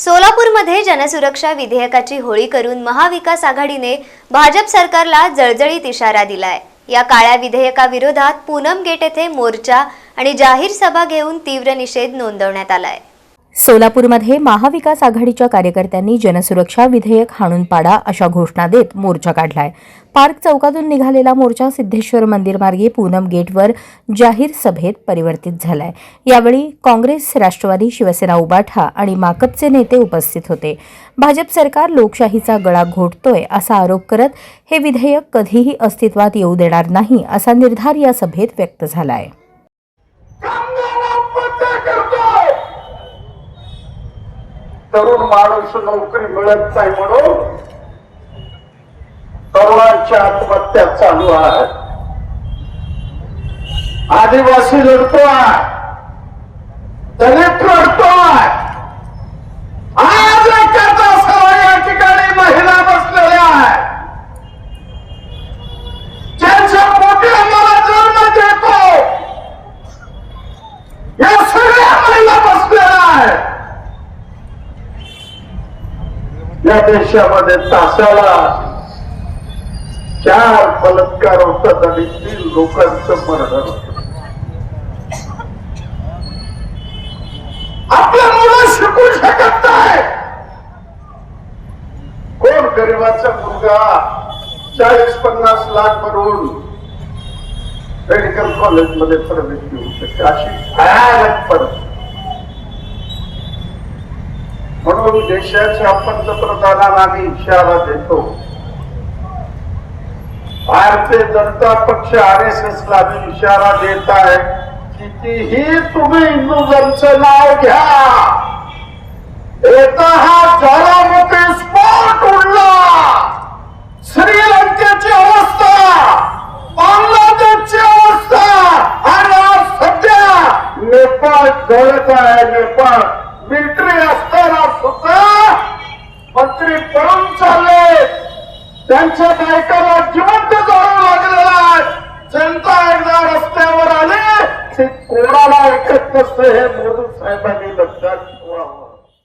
सोलापूरमध्ये जनसुरक्षा विधेयकाची होळी करून महाविकास आघाडीने भाजप सरकारला जळजळीत इशारा दिलाय. या काळ्या विधेयकाविरोधात पूनम गेट येथे मोर्चा आणि जाहीर सभा घेऊन तीव्र निषेध नोंदवण्यात आलाय. सोलापूरमध्ये महाविकास आघाडीच्या कार्यकर्त्यांनी जनसुरक्षा विधेयक हाणून पाडा अशा घोषणा देत मोर्चा काढलाय. पार्क चौकातून निघालेला मोर्चा सिद्धेश्वर मंदिर मार्गे पूनम गेटवर जाहीर सभेत परिवर्तित झालाय. यावेळी काँग्रेस राष्ट्रवादी शिवसेना उबाठा आणि माकपचे नेते उपस्थित होते. भाजप सरकार लोकशाहीचा गळा घोटतोय असा आरोप करत हे विधेयक कधीही अस्तित्वात येऊ देणार नाही असा निर्धार या सभेत व्यक्त झालाय. आहे माणूस नोकरी मिळत नाही म्हणून तरुणांच्या आत्महत्या चालू आहेत आदिवासी लढतो दलित लढतो या देशामध्ये तासाला चार बलात्कार होतात आणि तीन लोकांचं मरण आपल्या मुलं शिकू शकत नाही कोण गरीबाचा मुलगा चाळीस पन्नास लाख भरून मेडिकल कॉलेजमध्ये प्रवेश घेऊ शकते? अशी भयानक परिस्थिती. म्हणून देशाच्या पंतप्रधानांना आम्ही इशारा देतो. भारतीय जनता पक्ष आर एस एस ला मी इशारा देत आहे कितीही तुम्ही हिंदुजमचं नाव घ्या. येता हा ज्वालामुखी स्फोट उडला. श्रीलंकेची अवस्था बांगलादेशची अवस्था आणि आज सध्या नेपाळ जळत आहे नेपाळ. मिलिटरी असत फक्त मंत्री पळून चालले? त्यांच्या बायकाला जिवंत जाळू लागलेला आहे. जनता एकदा रस्त्यावर आली ते कोणाला ऐकत नसते हे मोदी साहेबांनी लक्षात